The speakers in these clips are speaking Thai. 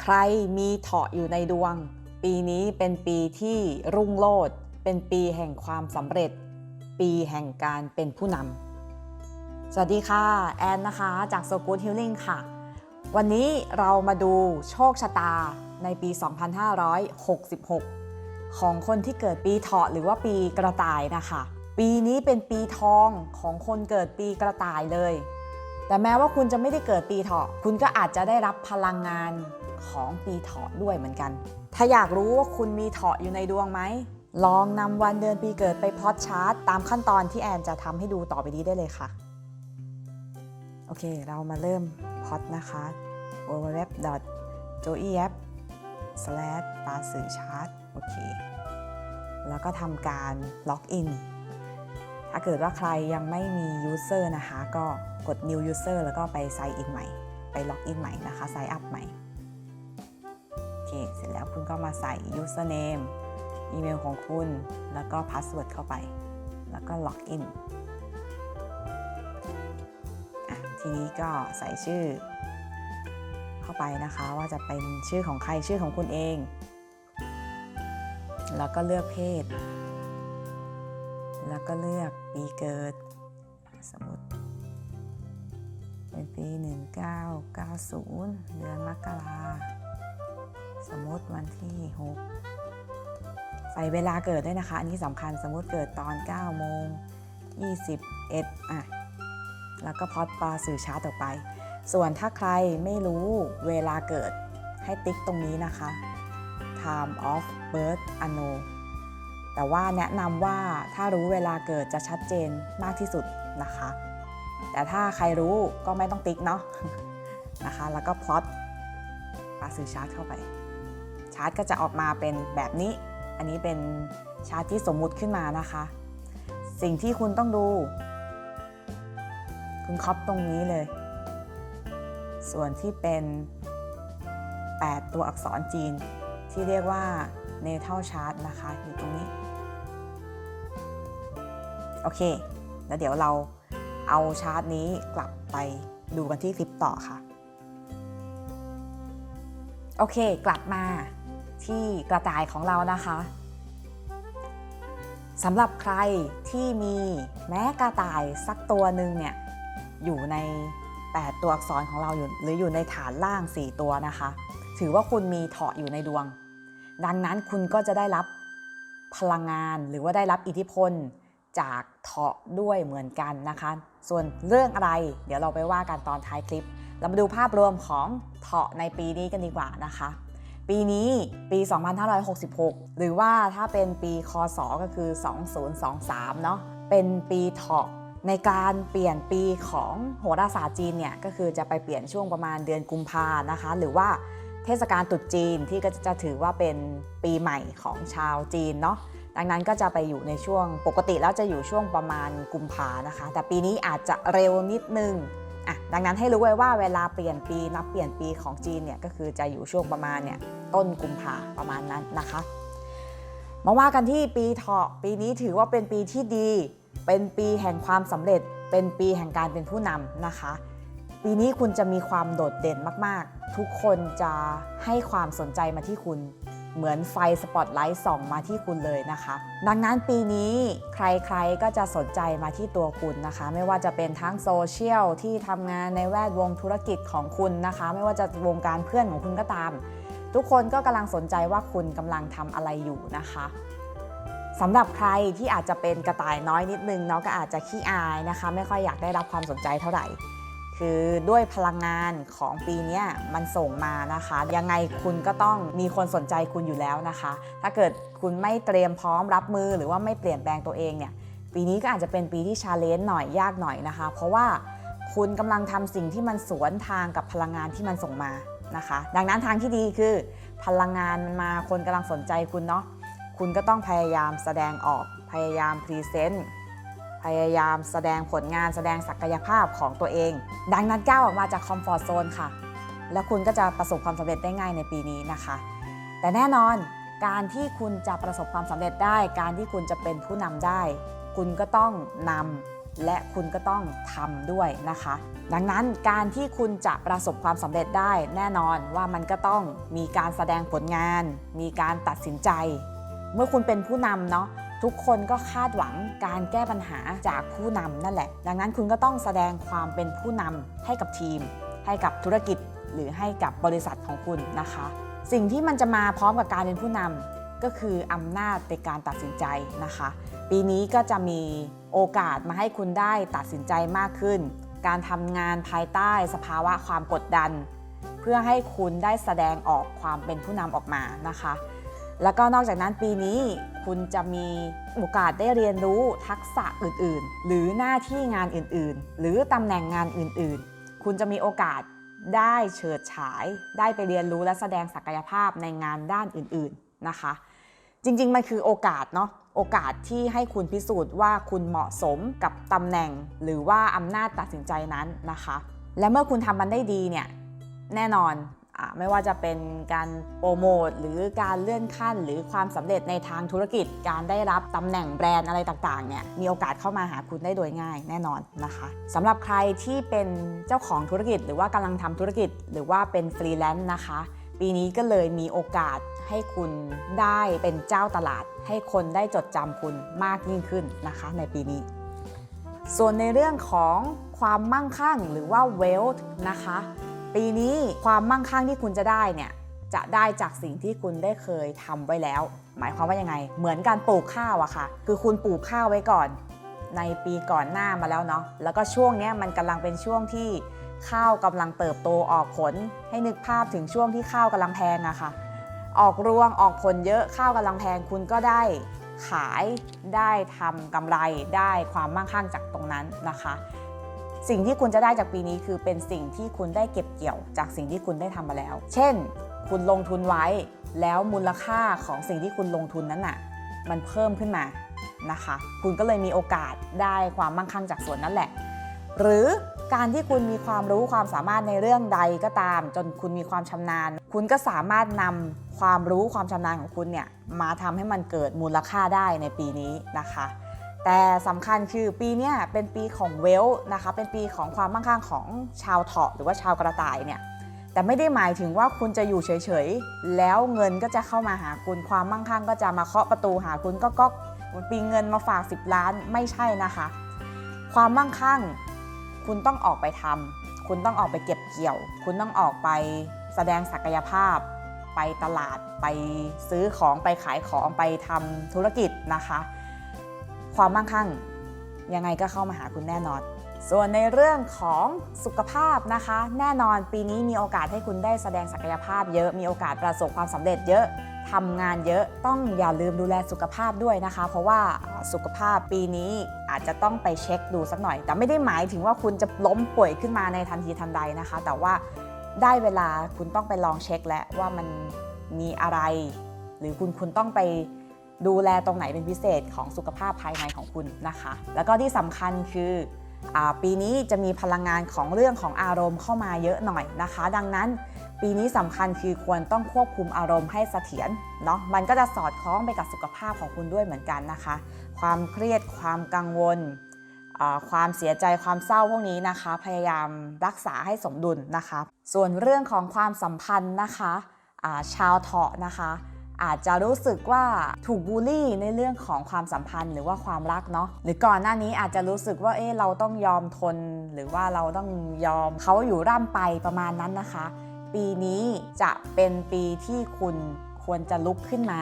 ใครมีเถาะอยู่ในดวง ปีนี้เป็นปีที่รุ่งโรจน์เป็นปีแห่งความสำเร็จ ปีแห่งการเป็นผู้นำสวัสดีค่ะ แอนนะคะ จาก So Good Healing ค่ะ วันนี้เรามาดูโชคชะตาในปี 2566 ของคนที่เกิดปีเถาะหรือว่าปีกระต่ายนะคะ ปีนี้เป็นปีทองของคนเกิดปีกระต่ายเลย แต่แม้ว่าคุณจะไม่ได้เกิดปีเถาะ คุณก็อาจจะได้รับพลังงาน ของปีเถาะด้วยเหมือนกัน ถ้าอยากรู้ว่าคุณมีเถาะอยู่ในดวงไหม ลองนำวันเดือนปีเกิดไปพลอตชาร์ตตามขั้นตอนที่แอนจะทำให้ดูต่อไปนี้ได้เลยค่ะ โอเค เรามาเริ่มพลอตนะคะ www.joeyapp slash ปาสื่อชาร์ตโอเค แล้วก็ทำการล็อกอินถ้าเกิดว่าใครยังไม่มี user นะคะ ก็กด new user แล้วก็ไป sign in ใหม่ ไปล็อกอินใหม่นะคะ sign up ใหม่ เค เสร็จแล้วคุณก็มาใส่ username อีเมลของคุณ แล้วก็ password เข้าไป แล้วก็ล็อกอินทีนี้ก็ใส่ชื่อ เข้าไปนะคะว่าจะเป็นชื่อของใครชื่อของคุณเอง แล้วก็เลือกเพศ แล้วก็เลือกปีเกิด สมมติเป็นปี 1990 เดือนมกรา สมมติวันที่ 6 ใส่เวลาเกิดด้วยนะคะ อันนี้สำคัญสมมติเกิดตอน 9 โมง 21 อะ แล้วก็พอดปลาสื่อช้าต่อไป ส่วนถ้าใครไม่รู้เวลาเกิดให้ติ๊กตรงนี้นะคะ time of birth unknown แต่ว่าแนะนำว่าถ้ารู้เวลาเกิดจะชัดเจนมากที่สุดนะคะ แต่ถ้าใครรู้ก็ไม่ต้องติ๊กเนาะนะคะ แล้วก็พลอตปลาสื่อชาร์ตเข้าไปาร์ตก็จะออกมาเป็นแบบนี้ อันนี้เป็นชาร์ตที่สมมุติขึ้นมานะคะ สิ่งที่คุณต้องดู คุณครอปตรงนี้เลย ส่วนที่เป็น 8 ตัวอักษรจีน ที่เรียกว่า natal chart นะคะอยู่ตรงนี้ โอเค แล้วเดี๋ยวเราเอาชาร์ตนี้กลับไปดูกันที่คลิปต่อค่ะ โอเค กลับมา ที่กระต่ายของเรานะคะสำหรับใครที่มีแม้กระต่ายสักตัวหนึ่งเนี่ยอยู่ใน 8 ตัวอักษรของเราอยู่หรืออยู่ในฐานล่าง 4 ตัวนะคะ ถือว่าคุณมีเถาะอยู่ในดวง ดังนั้นคุณก็จะได้รับพลังงานหรือว่าได้รับอิทธิพลจากเถาะด้วยเหมือนกันนะคะ ส่วนเรื่องอะไร เดี๋ยวเราไปว่ากันตอนท้ายคลิป เรามาดูภาพรวมของเถาะในปีนี้กันดีกว่านะคะ ปีนี้ปี 2566 หรือว่าถ้าเป็นปีคศก็คือ 2023 เนาะเป็นปีเถาะในการเปลี่ยนปีของโหราศาสตร์จีนเนี่ยก็คือจะไปเปลี่ยนช่วงประมาณเดือนกุมภานะคะ หรือว่าเทศกาลตรุษจีนที่ก็จะถือว่าเป็นปีใหม่ของชาวจีนเนาะดังนั้นก็จะไปอยู่ในช่วงปกติแล้วจะอยู่ช่วงประมาณกุมภานะคะ แต่ปีนี้อาจจะเร็วนิดนึง อะดังนั้นให้รู้ไว้ว่าเวลาเปลี่ยนปีนับเปลี่ยนปีของจีนเนี่ยก็คือจะอยู่ช่วงประมาณเนี่ยต้นกุมภาประมาณนั้นนะคะมาว่ากันที่ปีเถาะปีนี้ถือว่าเป็นปีที่ดี เป็นปีแห่งความสำเร็จ เป็นปีแห่งการเป็นผู้นำนะคะ ปีนี้คุณจะมีความโดดเด่นมากๆ ทุกคนจะให้ความสนใจมาที่คุณ เหมือนไฟสปอตไลท์ส่องมาที่คุณเลยนะคะ ดังนั้นปีนี้ใครๆก็จะสนใจมาที่ตัวคุณนะคะ ไม่ว่าจะเป็นทั้งโซเชียลที่ทำงานในแวดวงธุรกิจของคุณนะคะ ไม่ว่าจะวงการเพื่อนของคุณก็ตาม ทุกคนก็กำลังสนใจว่าคุณกำลังทำอะไรอยู่นะคะสำหรับใครที่อาจจะเป็นกระต่ายน้อยนิดนึงเนาะก็อาจจะขี้อายนะคะ ไม่ค่อยอยากได้รับความสนใจเท่าไหร่ คือด้วยพลังงานของปีนี้มันส่งมานะคะ ยังไงคุณก็ต้องมีคนสนใจคุณอยู่แล้วนะคะ ถ้าเกิดคุณไม่เตรียมพร้อมรับมือหรือว่าไม่เปลี่ยนแปลงตัวเองเนี่ยปีนี้ก็อาจจะเป็นปีที่ชาเลนจ์หน่อยยากหน่อยนะคะ เพราะว่าคุณกำลังทำสิ่งที่มันสวนทางกับพลังงานที่มันส่งมานะคะ ดังนั้นทางที่ดีคือ พลังงานมันมาคนกำลังสนใจคุณเนาะคุณก็ต้องพยายามแสดงออกพยายามพรีเซนต์ พยายามแสดงผลงานแสดงศักยภาพของตัวเอง ดังนั้นก้าวออกมาจากคอมฟอร์ทโซนค่ะ แล้วคุณก็จะประสบความสำเร็จได้ง่ายในปีนี้นะคะ แต่แน่นอนการที่คุณจะประสบความสำเร็จได้ การที่คุณจะเป็นผู้นำได้ คุณก็ต้องนและคุณก็ต้องทำด้วยนะคะ ดังนั้นการที่คุณจะประสบความสำเร็จได้แน่นอนว่ามันก็ต้องมีการแสดงผลงาน มีการตัดสินใจ เมื่อคุณเป็นผู้นำเนาะ ทุกคนก็คาดหวังการแก้ปัญหาจากผู้นำนั่นแหละ ดังนั้นคุณก็ต้องแสดงความเป็นผู้นำให้กับทีม ให้กับธุรกิจ หรือให้กับบริษัทของคุณนะคะ สิ่งที่มันจะมาพร้อมกับการเป็นผู้นำก็คืออำนาจในการตัดสินใจนะคะ ปีนี้ก็จะมีโอกาสมาให้คุณได้ตัดสินใจมากขึ้น การทำงานภายใต้สภาวะความกดดัน เพื่อให้คุณได้แสดงออกความเป็นผู้นำออกมานะคะ แล้วก็นอกจากนั้นปีนี้คุณจะมีโอกาสได้เรียนรู้ทักษะอื่นๆ หรือหน้าที่งานอื่นๆ หรือตำแหน่งงานอื่นๆ คุณจะมีโอกาสได้เฉิดฉาย ได้ไปเรียนรู้และแสดงศักยภาพในงานด้านอื่นๆนะคะ จริงๆ มันคือโอกาสเนาะโอกาสที่ให้คุณพิสูจน์ว่าคุณเหมาะสมกับตำแหน่ง หรือว่าอำนาจตัดสินใจนั้นนะคะ และเมื่อคุณทำมันได้ดีเนี่ยแน่นอน ไม่ว่าจะเป็นการโปรโมทหรือการเลื่อนขั้น หรือความสำเร็จในทางธุรกิจ การได้รับตำแหน่งแบรนด์อะไรต่างๆเนี่ยมีโอกาสเข้ามาหาคุณได้โดยง่ายแน่นอนนะคะสำหรับใครที่เป็นเจ้าของธุรกิจ หรือว่ากำลังทำธุรกิจ หรือว่าเป็นฟรีแลนซ์นะคะปีนี้ก็เลยมีโอกาสให้คุณได้เป็นเจ้าตลาด ให้คนได้จดจำคุณมากยิ่งขึ้นนะคะในปีนี้ ส่วนในเรื่องของความมั่งคั่งหรือว่า wealth นะคะ ปีนี้ความมั่งคั่งที่คุณจะได้เนี่ยจะได้จากสิ่งที่คุณได้เคยทำไว้แล้ว หมายความว่ายังไง เหมือนการปลูกข้าวอะค่ะ คือคุณปลูกข้าวไว้ก่อน ในปีก่อนหน้ามาแล้วเนาะ แล้วก็ช่วงนี้มันกำลังเป็นช่วงที่ข้าวกำลังเติบโตออกผล ให้นึกภาพถึงช่วงที่ข้าวกำลังแพงอะค่ะ ออกรวงออกผลเยอะข้าวกำลังแพงคุณก็ได้ขายได้ทำกำไรได้ความมั่งคั่งจากตรงนั้นนะคะ สิ่งที่คุณจะได้จากปีนี้คือเป็นสิ่งที่คุณได้เก็บเกี่ยวจากสิ่งที่คุณได้ทำมาแล้ว เช่น คุณลงทุนไว้แล้วมูลค่าของสิ่งที่คุณลงทุนนั้นน่ะ มันเพิ่มขึ้นมานะคะ คุณก็เลยมีโอกาสได้ความมั่งคั่งจากส่วนนั้นแหละ หรือการที่คุณมีความรู้ความสามารถในเรื่องใดก็ตาม จนคุณมีความชำนาญ คุณก็สามารถนำความรู้ความชำนาญของคุณเนี่ยมาทำให้มันเกิดมูลค่าได้ในปีนี้นะคะ แต่สำคัญคือปีนี้เป็นปีของเวลนะคะ เป็นปีของความมั่งคั่งของชาวเถาะหรือว่าชาวกระต่ายเนี่ยแต่ไม่ได้หมายถึงว่าคุณจะอยู่เฉยๆ แล้วเงินก็จะเข้ามาหาคุณความมั่งคั่งก็จะมาเคาะประตูหาคุณก็ก็ปีเงินมาฝาก 10 ล้านไม่ใช่นะคะ ความมั่งคั่ง คุณต้องออกไปทำคุณต้องออกไปเก็บเกี่ยว คุณต้องออกไปแสดงศักยภาพ ไปตลาดไปซื้อของไปขายของไปทำธุรกิจนะคะ ความมั่งคั่ง ยังไงก็เข้ามาหาคุณแน่นอน ส่วนในเรื่องของสุขภาพนะคะ แน่นอนปีนี้มีโอกาสให้คุณได้แสดงศักยภาพเยอะมีโอกาสประสบความสำเร็จเยอะทำงานเยอะต้องอย่าลืมดูแลสุขภาพด้วยนะคะ เพราะว่าสุขภาพปีนี้อาจจะต้องไปเช็คดูสักหน่อย แต่ไม่ได้หมายถึงว่าคุณจะล้มป่วยขึ้นมาในทันทีทันใดนะคะ แต่ว่าได้เวลาคุณต้องไปลองเช็คแล้วว่ามันมีอะไร หรือคุณคุณต้องไป ดูแลตรงไหนเป็นพิเศษของสุขภาพภายในของคุณนะคะ แล้วก็ที่สำคัญคืออปีนี้จะมีพลังงานของเรื่องของอารมณ์เข้ามาเยอะหน่อยนะคะ ดังนั้นปีนี้สำคัญคือควรต้องควบคุมอารมณ์ให้เสถียรเนาะมันก็จะสอดคล้องไปกับสุขภาพของคุณด้วยเหมือนกันนะคะ ความเครียดความกังวล ความเสียใจความเศร้าพวกนี้นะคะ พยายามรักษาให้สมดุลนะคะ ส่วนเรื่องของความสัมพันธ์นะคะาชาวเถาะนะคะ อาจจะรู้สึกว่าถูกบูลลี่ในเรื่องของความสัมพันธ์หรือว่าความรักเนาะหรือก่อนหน้านี้อาจจะรู้สึกว่าเอ๊ะเราต้องยอมทน หรือว่าเราต้องยอมเขาอยู่ร่ำไปประมาณนั้นนะคะ ปีนี้จะเป็นปีที่คุณควรจะลุกขึ้นมา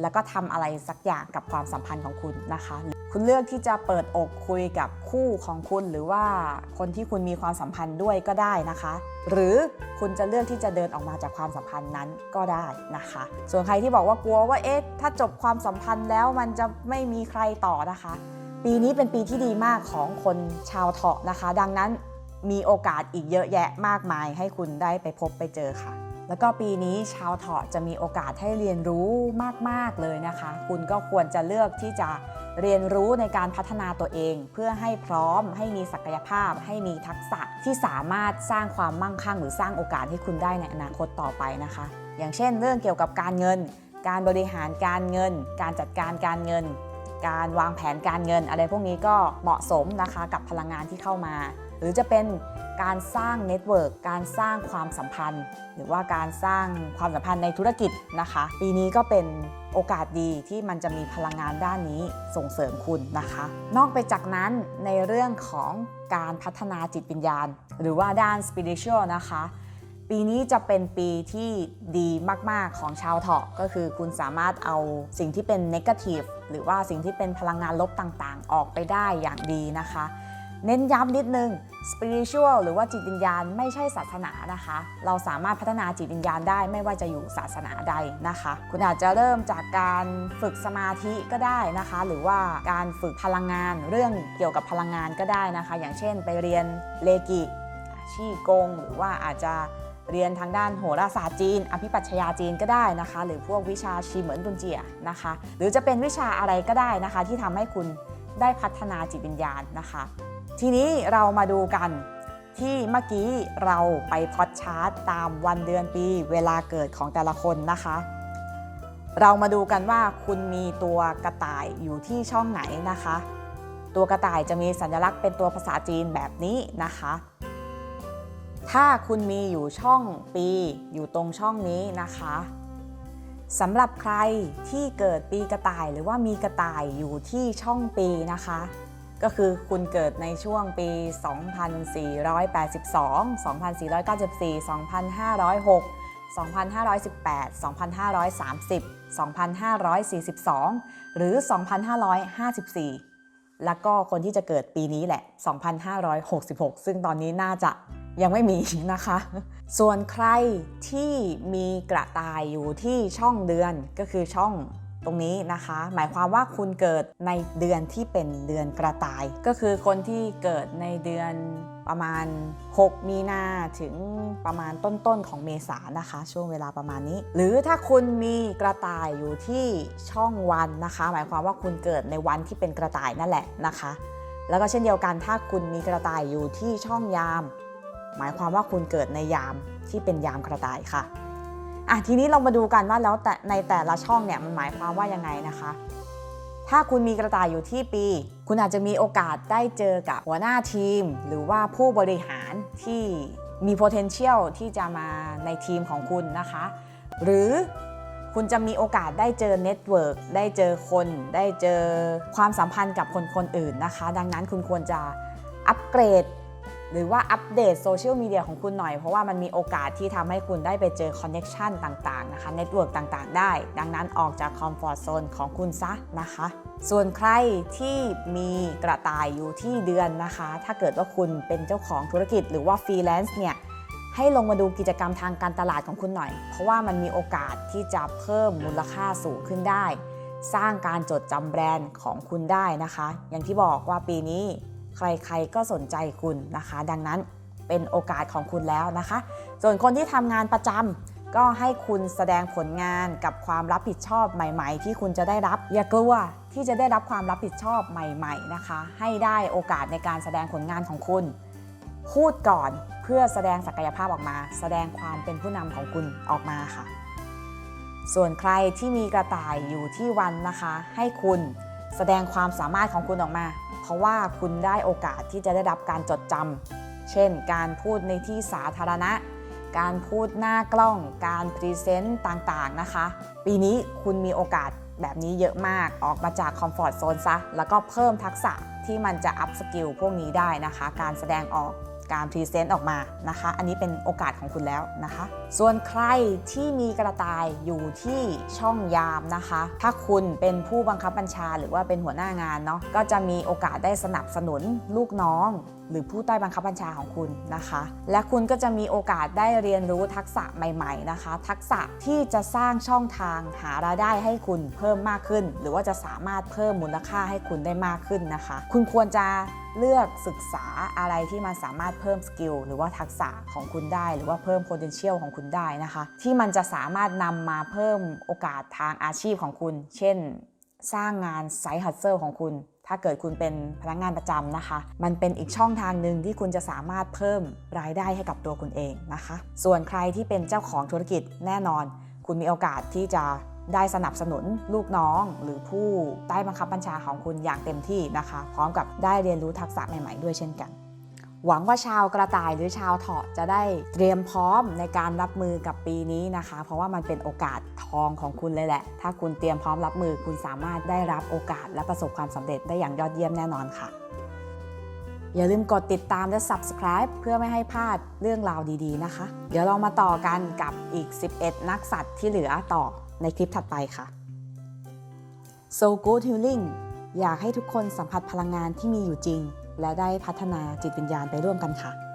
แล้วก็ทำอะไรสักอย่างกับความสัมพันธ์ของคุณนะคะ คุณเลือกที่จะเปิดอกคุยกับคู่ของคุณ หรือว่าคนที่คุณมีความสัมพันธ์ด้วยก็ได้นะคะ หรือคุณจะเลือกที่จะเดินออกมาจากความสัมพันธ์นั้นก็ได้นะคะ ส่วนใครที่บอกว่ากลัวว่าเอ๊ะถ้าจบความสัมพันธ์แล้วมันจะไม่มีใครต่อนะคะ ปีนี้เป็นปีที่ดีมากของคนชาวเถาะนะคะ ดังนั้นมีโอกาสอีกเยอะแยะมากมายให้คุณได้ไปพบไปเจอค่ะแล้วก็ปีนี้ชาวเถาะจะมีโอกาสให้เรียนรู้มาก ๆ เลยนะคะ คุณก็ควรจะเลือกที่จะ เรียนรู้ในการพัฒนาตัวเอง เพื่อให้พร้อมให้มีศักยภาพ ให้มีทักษะที่สามารถสร้างความมั่งคั่ง หรือสร้างโอกาสให้คุณได้ในอนาคตต่อไปนะคะ อย่างเช่น เรื่องเกี่ยวกับการเงิน การบริหารการเงิน การจัดการการเงิน การวางแผนการเงิน อะไรพวกนี้ก็เหมาะสมนะคะกับพลังงานที่เข้ามา หรือจะเป็น การสร้างเน็ตเวิร์กการสร้างความสัมพันธ์ หรือว่าการสร้างความสัมพันธ์ในธุรกิจนะคะ ปีนี้ก็เป็นโอกาสดีที่มันจะมีพลังงานด้านนี้ส่งเสริมคุณนะคะ นอกไปจากนั้นในเรื่องของการพัฒนาจิตวิญญาณ หรือว่าด้าน spiritual นะคะปีนี้จะเป็นปีที่ดีมาก ๆ ของชาวเถาะก็คือคุณสามารถเอาสิ่งที่เป็น negative หรือว่าสิ่งที่เป็นพลังงานลบต่างๆ ออกไปได้อย่างดีนะคะ เน้นย้ำนิดนึง spiritual หรือว่าจิตวิญญาณไม่ใช่ศาสนานะคะ เราสามารถพัฒนาจิตวิญญาณได้ไม่ว่าจะอยู่ศาสนาใดนะคะ คุณอาจจะเริ่มจากการฝึกสมาธิก็ได้นะคะ หรือว่าการฝึกพลังงานเรื่องเกี่ยวกับพลังงานก็ได้นะคะ อย่างเช่น ไปเรียนเลกิชี่กง หรือว่าอาจจะเรียนทางด้านโหราศาสตร์จีน อภิปัชญาจีนก็ได้นะคะ หรือพวกวิชาชีเหมือนตุนเจียนะคะ หรือจะเป็นวิชาอะไรก็ได้นะคะ ที่ทำให้คุณได้พัฒนาจิตวิญญาณนะคะ ทีนี้เรามาดูกันที่เมื่อกี้เราไปพอดชาร์ตตามวันเดือนปีเวลาเกิดของแต่ละคนนะคะ เรามาดูกันว่าคุณมีตัวกระต่ายอยู่ที่ช่องไหนนะคะ ตัวกระต่ายจะมีสัญลักษณ์เป็นตัวภาษาจีนแบบนี้นะคะ ถ้าคุณมีอยู่ช่องปีอยู่ตรงช่องนี้นะคะสำหรับใครที่เกิดปีกระต่ายหรือว่ามีกระต่ายอยู่ที่ช่องปีนะคะ ก็คือคุณเกิดในช่วงปี 2482 2494 2506 2518 2530 2542 หรือ 2554 แล้วก็คนที่จะเกิดปีนี้แหละ 2566 ซึ่งตอนนี้น่าจะยังไม่มีนะคะ ส่วนใครที่มีกระต่ายอยู่ที่ช่องเดือนก็คือช่อง ตรงนี้นะคะ หมายความว่าคุณเกิดในเดือนที่เป็นเดือนกระต่าย ก็คือคนที่เกิดในเดือนประมาณ 6 มีนาถึงประมาณต้นๆของเมษานะคะ ช่วงเวลาประมาณนี้ หรือถ้าคุณมีกระต่ายอยู่ที่ช่องวันนะคะ หมายความว่าคุณเกิดในวันที่เป็นกระต่ายนั่นแหละนะคะ แล้วก็เช่นเดียวกันถ้าคุณมีกระต่ายอยู่ที่ช่องยาม หมายความว่าคุณเกิดในยามที่เป็นยามกระต่ายค่ะ อะทีนี้เรามาดูกันว่าแล้วแต่ในแต่ละช่องเนี่ยมันหมายความว่ายังไงนะคะ ถ้าคุณมีกระต่ายอยู่ที่ปี คุณอาจจะมีโอกาสได้เจอกับหัวหน้าทีม หรือว่าผู้บริหารที่มี potential ที่จะมาในทีมของคุณนะคะ หรือคุณจะมีโอกาสได้เจอเน็ตเวิร์กได้เจอคน ได้เจอความสัมพันธ์กับคนคนอื่นนะคะ ดังนั้นคุณควรจะอัปเกรด หรือว่าอัปเดตโซเชียลมีเดียของคุณหน่อย เพราะว่ามันมีโอกาสที่ทำให้คุณได้ไปเจอคอนเน็ชันต่างๆนะคะเน็ตเวิร์กต่างๆ ได้ ดังนั้นออกจากคอมฟอร์ทโซนของคุณซะนะคะ ส่วนใครที่มีกระต่ายอยู่ที่เดือนนะคะ ถ้าเกิดว่าคุณเป็นเจ้าของธุรกิจหรือว่าฟรีแลนซ์เนี่ยให้ลงมาดูกิจกรรมทางการตลาดของคุณหน่อย เพราะว่ามันมีโอกาสที่จะเพิ่มมูลค่าสูงขึ้นได้ สร้างการจดจำแบรนด์ของคุณได้นะคะ อย่างที่บอกว่าปีนี้ ใครๆก็สนใจคุณนะคะ ดังนั้นเป็นโอกาสของคุณแล้วนะคะ ส่วนคนที่ทำงานประจำก็ให้คุณแสดงผลงานกับความรับผิดชอบใหม่ ๆ ที่คุณจะได้รับ อย่ากลัวที่จะได้รับความรับผิดชอบใหม่ๆนะคะ ให้ได้โอกาสในการแสดงผลงานของคุณ พูดก่อนเพื่อแสดงศักยภาพออกมา แสดงความเป็นผู้นำของคุณออกมาค่ะ ส่วนใครที่มีกระต่ายอยู่ที่วันนะคะ ให้คุณแสดงความสามารถของคุณออกมา ราะว่าคุณได้โอกาสที่จะได้รับการจดจำ เช่น การพูดในที่สาธารณะ การพูดหน้ากล้อง การพรีเซนต์ต่างๆนะคะ ปีนี้คุณมีโอกาสแบบนี้เยอะมาก ออกมาจากคอมฟอร์ทโซนซะ แล้วก็เพิ่มทักษะที่มันจะอัพสกิลพวกนี้ได้นะคะ การแสดงออก การพรีเซนต์ออกมานะคะ อันนี้เป็นโอกาสของคุณแล้วนะคะ ส่วนใครที่มีกระต่ายอยู่ที่ช่องยามนะคะ ถ้าคุณเป็นผู้บังคับบัญชาหรือว่าเป็นหัวหน้างานเนาะก็จะมีโอกาสได้สนับสนุนลูกน้อง หรือผู้ใต้บังคับบัญชาของคุณนะคะ และคุณก็จะมีโอกาสได้เรียนรู้ทักษะใหม่ ๆนะคะ ทักษะที่จะสร้างช่องทางหารายได้ให้คุณเพิ่มมากขึ้น หรือว่าจะสามารถเพิ่มมูลค่าให้คุณได้มากขึ้นนะคะ คุณควรจะเลือกศึกษาอะไรที่มันสามารถเพิ่มสกิลหรือว่าทักษะของคุณได้ หรือว่าเพิ่ม potential ของคุณได้นะคะ ที่มันจะสามารถนำมาเพิ่มโอกาสทางอาชีพของคุณ เช่น สร้างงานไซต์ฮัตเซอร์ของคุณ ถ้าเกิดคุณเป็นพนักงานประจำนะคะ มันเป็นอีกช่องทางหนึ่งที่คุณจะสามารถเพิ่มรายได้ให้กับตัวคุณเองนะคะ ส่วนใครที่เป็นเจ้าของธุรกิจแน่นอน คุณมีโอกาสที่จะได้สนับสนุนลูกน้อง หรือผู้ใต้บังคับบัญชาของคุณอย่างเต็มที่นะคะ พร้อมกับได้เรียนรู้ทักษะใหม่ ๆ ด้วยเช่นกัน หวังว่าชาวกระต่ายหรือชาวเถาะจะได้เตรียมพร้อมในการรับมือกับปีนี้นะคะ เพราะว่ามันเป็นโอกาสทองของคุณเลยแหละ ถ้าคุณเตรียมพร้อมรับมือคุณสามารถได้รับโอกาสและประสบความสำเร็จได้อย่างยอดเยี่ยมแน่นอนค่ะ อย่าลืมกดติดตามและ subscribe เพื่อไม่ให้พลาดเรื่องราวดีๆนะคะ เดี๋ยวเรามาต่อกันกับอีก 11 นักสัตว์ที่เหลือต่อในคลิปถัดไปค่ะ So Good Healing อยากให้ทุกคนสัมผัสพลังงานที่มีอยู่จริง และได้พัฒนาจิตวิญญาณไปร่วมกันค่ะ